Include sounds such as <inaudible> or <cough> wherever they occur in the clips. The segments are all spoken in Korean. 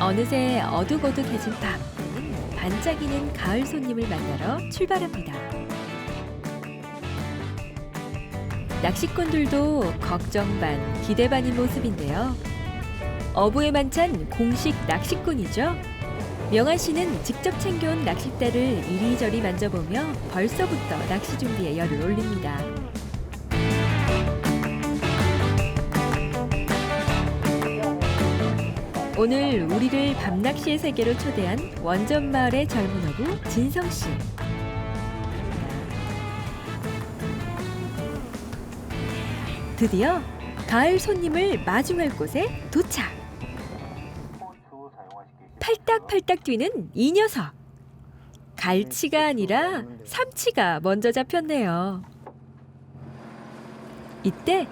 어느새 어둑어둑해진 밤. 반짝이는 가을 손님을 만나러 출발합니다. 낚시꾼들도 걱정 반, 기대 반인 모습인데요. 어부의 만찬 공식 낚시꾼이죠. 명한 씨는 직접 챙겨온 낚싯대를 이리저리 만져보며 벌써부터 낚시 준비에 열을 올립니다. 오늘 우리를 밤낚시의 세계로 초대한 원전 마을의 젊은 어부 진성 씨. 드디어 가을 손님을 마중할 곳에 도착. 팔딱팔딱 뛰는 이 녀석. 갈치가 아니라 삼치가 먼저 잡혔네요. 이때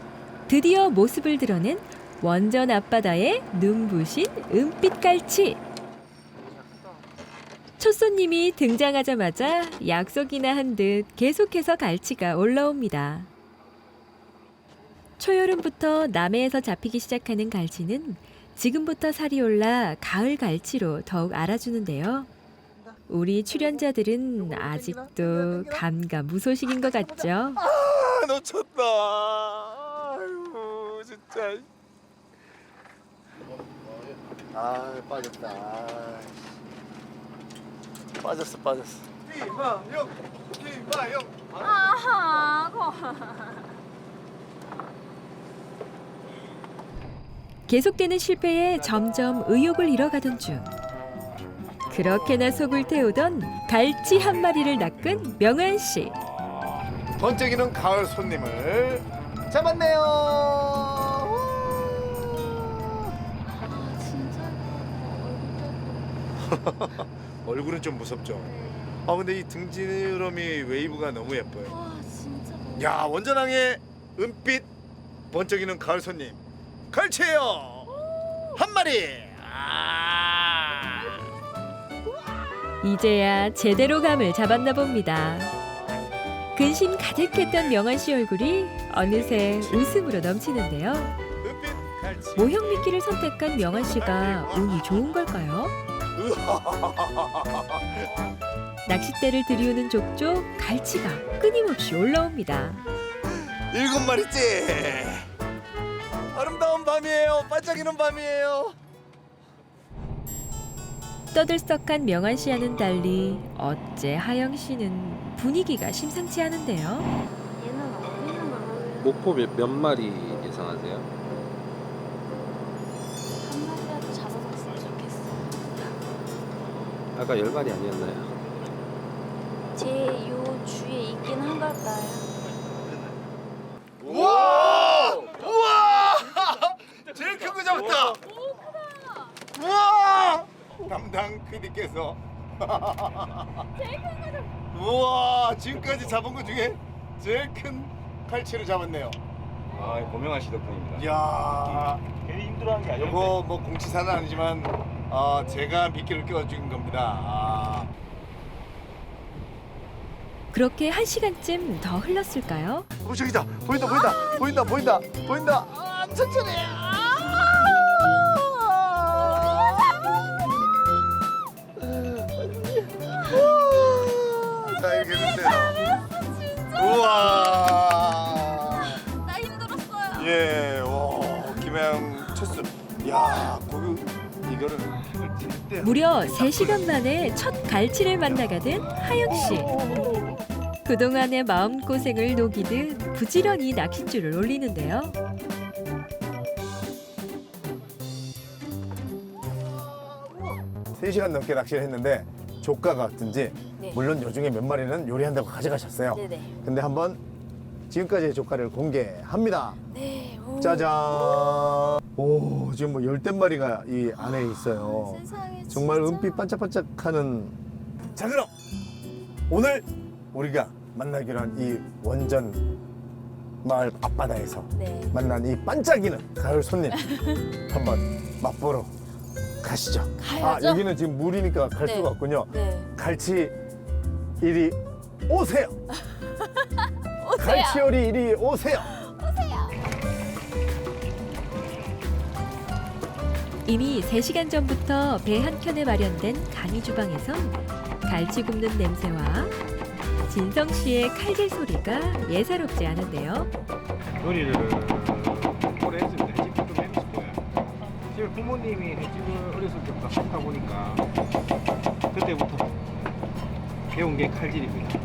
드디어 모습을 드러낸 원전 앞바다의 눈부신 은빛 갈치. 첫 손님이 등장하자마자 약속이나 한 듯 계속해서 갈치가 올라옵니다. 초여름부터 남해에서 잡히기 시작하는 갈치는 지금부터 살이 올라 가을 갈치로 더욱 알아주는데요. 우리 출연자들은 아직도 감감무소식인 것 같죠? 아 놓쳤다. 아유 진짜. 아 빠졌다. 아, 빠졌어 빠졌어. 이마영 이마영. 아하, 거. 계속되는 실패에 점점 의욕을 잃어가던 중 그렇게나 속을 태우던 갈치 한 마리를 낚은 명한 씨. 번쩍이는 가을 손님을 잡았네요. <laughs> 얼굴은 좀 무섭죠. 아 근데 이 등지름이 웨이브가 너무 예뻐요. 와, 진짜. 너무- 야 원전항의 은빛 번쩍이는 가을 손님 갈치예요. 한 마리. 아. 이제야 제대로 감을 잡았나 봅니다. 근심 가득했던 명한 씨 얼굴이 어느새 웃음으로 넘치는데요. 은빛 갈치. 모형 미끼를 선택한 명한 씨가 운이 좋은 걸까요? <laughs> 낚싯대를 들이우는 족족 갈치가 끊임없이 올라옵니다. 일곱 마리째. 아름다운 밤이에요. 반짝이는 밤이에요. 떠들썩한 명한 씨와는 달리 어째 하영 씨는 분위기가 심상치 않은데요. 얘는 어디 있는 거야? 목포 몇, 몇 마리 예상하세요? 아까 열 마리 아니었나요? 제 요 주위에 있긴 한걸까요? 우와! 우와! 제일 큰 거 잡았다. 우와! 담당 PD께서 제일 큰 거. 우와! 지금까지 잡은 것 중에 제일 큰 칼치를 잡았네요. 아, 고명한 씨 덕분입니다. 이야. 괜히 힘들어한 게 아니고 요거 뭐 공치사는 아니지만 어, 제가 미끼를 끼워준 겁니다. 아. 그렇게 한 시간쯤 더 흘렀을까요? 어 저기다 보인다 보인다 보인다 보인다 보인다 아 천천히 아! 자 이렇게 됐어요 우와 나 힘들었어요. 예, 와 김혜영 첫수 야 고기 찔때 무려 3시간 만에 첫 갈치를 만나가던 하영 씨. 그동안의 마음고생을 녹이듯 부지런히 낚싯줄을 올리는데요. 세시간 넘게 낚시를 했는데 조가 같은지 네. 물론 요중에 몇 마리는 요리한다고 가져가셨어요. 네네. 근데 한번 지금까지의 조가를 공개합니다. 네. 오. 짜잔. 오, 지금 뭐 열댓 마리가 이 안에 있어요. 세상에 정말 진짜. 은빛 반짝반짝하는. 자, 그럼 오늘 우리가 만나기로 한 이 원전 마을 앞바다에서 네. 만난 이 반짝이는 가을 손님 <laughs> 한번 맛보러 가시죠. 가야죠. 아, 여기는 지금 물이니까 갈 네. 수가 없군요. 네. 갈치 이리 오세요. <laughs> 오세요. 갈치열이 이리 오세요. 이미 3시간 전부터 배 한켠에 마련된 간이 주방에선 갈치 굽는 냄새와 진성 씨의 칼질 소리가 예사롭지 않은데요. 요리를 오래 횟집도 좀 해보실 거예요. 집에 부모님이 횟집을 어렸을 때부터 하다 보니까 그때부터 배운 게 칼질입니다.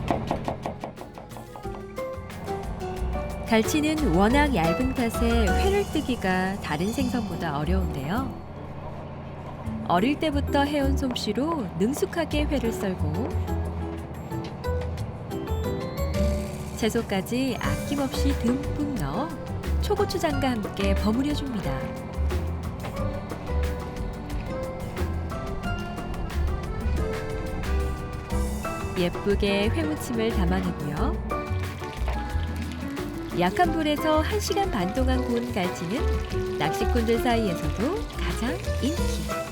갈치는 워낙 얇은 탓에 회를 뜨기가 다른 생선보다 어려운데요. 어릴 때부터 해온 솜씨로 능숙하게 회를 썰고 채소까지 아낌없이 듬뿍 넣어 초고추장과 함께 버무려 줍니다. 예쁘게 회무침을 담아내고요. 약한 불에서 1시간 반 동안 구운 갈치는 낚시꾼들 사이에서도 가장 인기.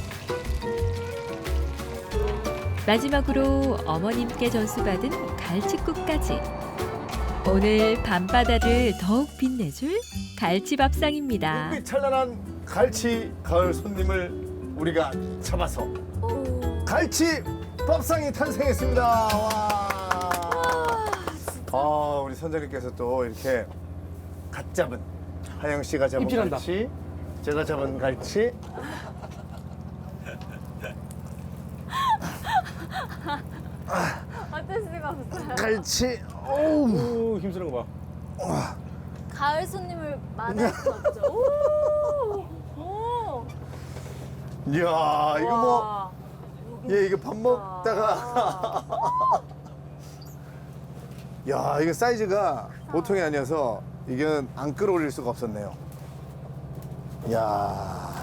마지막으로 어머님께 전수받은 갈치국까지. 오늘 밤바다를 더욱 빛내줄 갈치밥상입니다. 눈빛 찬란한 갈치 가을 손님을 우리가 잡아서 오. 갈치 밥상이 탄생했습니다. 와. 아, 우리 선장님께서 또 이렇게 갓 잡은 하영 씨가 잡은 입질한다. 갈치, 제가 잡은 갈치. 어쩔 수가 갈치. 오우. 오 힘쓰는 거 봐. 가을 손님을 만날 수 없죠. 오. 오. 이야, 이거 뭐 와. 예, 이거 밥 먹다가 <laughs> 야, 이거 사이즈가 보통이 아니어서 이건 안 끌어올릴 수가 없었네요. 야,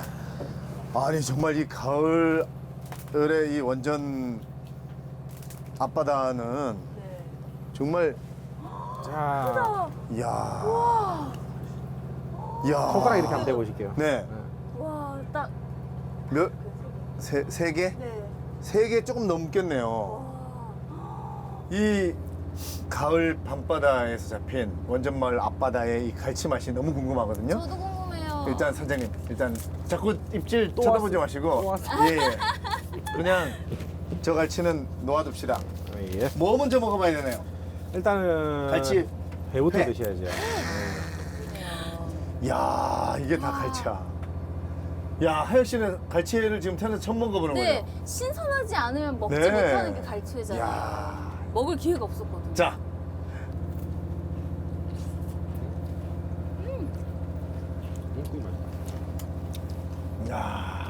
아니 정말 이 가을의 이 원전 앞바다는 네. 정말 자 야, 와. 야, 손가락 이렇게 한번 대보실게요. 네, 와, 딱. 몇, 세, 세 개? 네. 세 개 조금 넘겠네요. 와. 이 가을 밤바다에서 잡힌 원전마을 앞바다의 이 갈치 맛이 너무 궁금하거든요. 저도 궁금해요. 일단 선장님, 일단 자꾸 입질 또 쳐다보지 왔어. 마시고 또 왔어. 예, 예. 그냥 저 갈치는 놓아둡시다. 아, 예. 뭐 먼저 먹어봐야 되나요? 일단은 갈치. 회부터 회. 드셔야죠. 야 이게 다 갈치야. 야 하영 씨는 갈치를 지금 태어나서 처음 먹어보는 네, 거예요. 신선하지 않으면 먹지 네. 못하는 게 갈치회잖아요. 야, 먹을 기회가 없었거든요. 자. 맛. 야.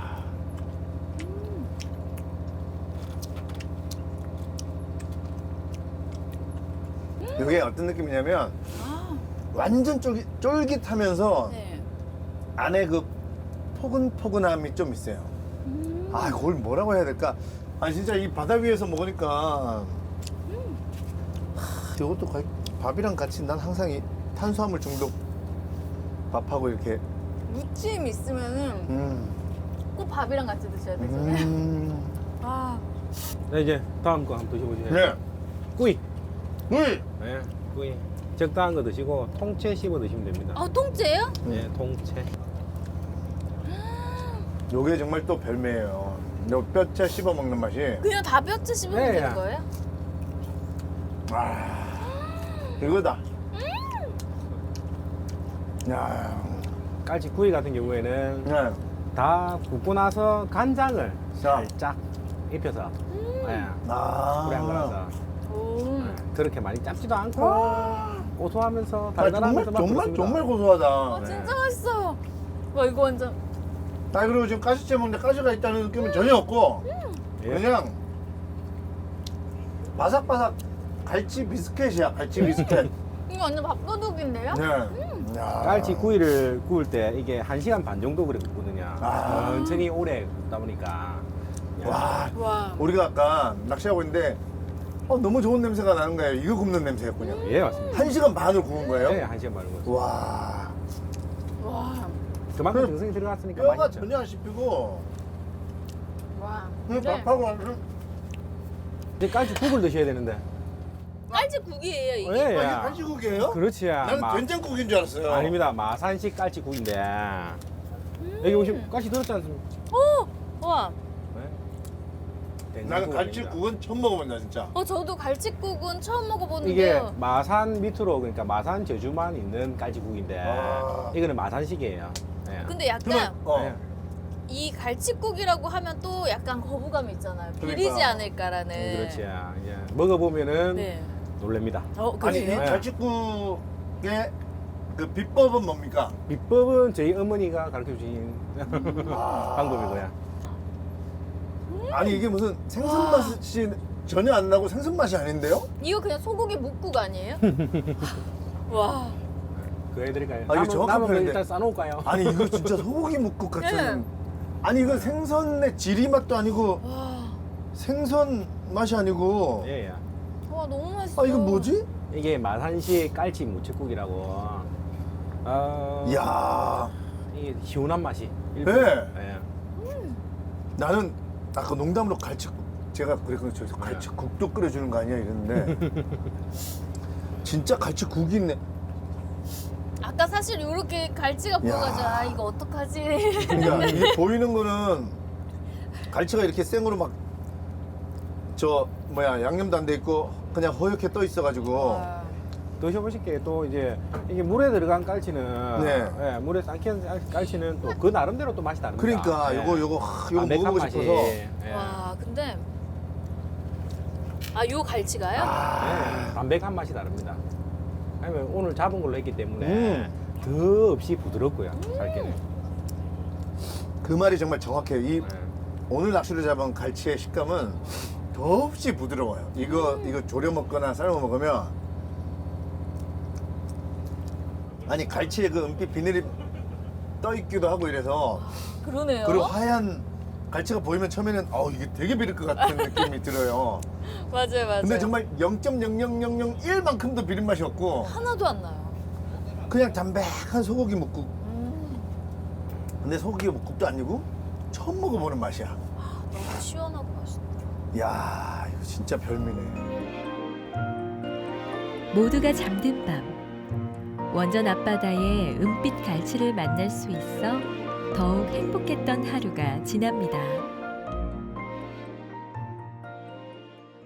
이게 어떤 느낌이냐면 완전 쫄깃, 쫄깃하면서 네. 안에 그 포근포근함이 좀 있어요. 아, 그걸 뭐라고 해야 될까? 아, 진짜 이 바다 위에서 먹으니까 하, 이것도 거의 밥이랑 같이 난 항상 이 탄수화물 중독 밥하고 이렇게 무침 있으면은 음, 꼭 밥이랑 같이 드셔야 되잖아요. 음. 아, 네, 이제 다음 거 한번 드셔보세요. 네. 꾸이. 물. 네, 꾸이. 적당한 거 드시고 통채 씹어 드시면 됩니다. 아 통째예요? 네, 통채. 요게 정말 또 별미예요. 요 뼈째 씹어 먹는 맛이. 그냥 다 뼈째 씹으면 네. 되는 거예요? 아, 이거다. 야, 깔치 구이 같은 경우에는 네. 다 굽고 나서 간장을 자. 살짝 입혀서 네, 아, 불에 한 거라서 오. 그렇게 많이 짭지도 않고 고소하면서 아, 정말 달달하면서 막 정말. 정말 고소하다. 아, 진짜 맛있어요. 와 이거 완전 아 그리고 지금 가시째 먹는데 가시가 있다는 느낌은 전혀 없고 예. 그냥 바삭바삭 갈치 비스켓이야 갈치 비스켓. <laughs> 이거 완전 밥도둑인데요? 네. 야. 깔치 구이를 구울 때 이게 한시간반 정도 그래 굽거든요. 아. 천천히 오래 굽다 보니까 와, 와. 우리가 아까 낚시하고 있는데 어, 너무 좋은 냄새가 나는 거예요. 이거 굽는 냄새였군요. 예, 맞습니다. 한 시간 반을 구운 거예요? 네, 한시간 반을 구웠어요. 와, 와. 그만큼 그 정성이 들어갔으니까 뼈가 맛있죠. 전혀 안 씹히고 와. 그냥 네. 밥하고 완전 이제 깔치 국을 드셔야 되는데. 깔치국이에요 이게? 예, 아, 예. 이게 한식국이에요? 그렇지. 나는 마- 된장국인 줄 알았어요. 아닙니다. 마산식 깔치 국인데 여기 오시면 가시 들었지 않습니까? 와. 네. 나는. 갈치국은 처음 먹어본다 진짜. 어 저도 갈치국은 처음 이게 먹어보는데요. 마산 밑으로 그러니까 마산 제주만 있는 갈치국인데 아. 이거는 마산식이에요. 네. 근데 약간 그러면 어. 네. 이 갈치국이라고 하면 또 약간 거부감이 있잖아요. 비리지 그러니까. 않을까라는. 음, 그렇지. 이제 먹어보면은 네. 놀랍니다. 어, 아니 이 그래요? 네. 갈치국의 그 비법은 뭡니까? 비법은 저희 어머니가 가르쳐 주신 아. <laughs> 방법이고요. 아니 이게 무슨 생선 맛이 전혀 안 나고 생선 맛이 아닌데요? 이거 그냥 소고기 묵국 아니에요? <laughs> 와. 그거 해드릴까요? 아, 이거 남은- 정확한 남은 거 표현인데. 일단 싸놓을까요? 아니 이거 <laughs> 진짜 소고기 묵국 같은. 네. 아니 이건 생선의 지리 맛도 아니고 와. 생선 맛이 아니고. 예, 예. 와 너무 맛있어. 아 이거 뭐지? 이게 마산식 깔치 무채국이라고. 어, 이야 이게 시원한 맛이. 네. 예. 나는 아까 농담으로 갈치국 제가 그랬거든요. 저기서 갈치국도 끓여주는 거 아니야 이랬는데 <laughs> 진짜 갈치국이 있네. 아까 사실 이렇게 갈치가 보여가지고 아 이거 어떡하지? 그러니까 <laughs> 이 보이는 거는 갈치가 이렇게 생으로 막 저 뭐야 양념도 안 돼 있고 그냥 허옇게 떠 있어가지고 와. 드셔보실 게 또 이제 이게 물에 들어간 깔치는 네. 예, 물에 삼킨 깔치는 또 그 나름대로 또 맛이 다릅니다. 그러니까 예. 요거 요거 하, 요거 담백한 먹어보고 맛이, 싶어서 예. 와 근데 아 요 갈치가요? 예, 담백한 맛이 다릅니다. 아니면 오늘 잡은 걸로 했기 때문에 음. 더 없이 부드럽고요. 살게는. 그 말이 정말 정확해요. 이 예. 오늘 낚시로 잡은 갈치의 식감은 더없이 부드러워요. 이거 이거 졸여 먹거나 삶아 먹으면 아니 갈치에 그 은빛 비늘이 떠 있기도 하고 이래서 그러네요. 그리고 하얀 갈치가 보이면 처음에는 어 이게 되게 비릴 것 같은 <laughs> 느낌이 들어요. 맞아요 맞아요. 근데 정말 0.0001만큼도 비린 맛이 없고 하나도 안 나요. 그냥 담백한 소고기 묵국. 음, 근데 소고기 묵국도 아니고 처음 먹어보는 맛이야. <gasps> 너무 시원하고 맛있다. 야 이거 진짜 별미네. 모두가 잠든 밤 원전 앞바다에 은빛 갈치를 만날 수 있어 더욱 행복했던 하루가 지납니다.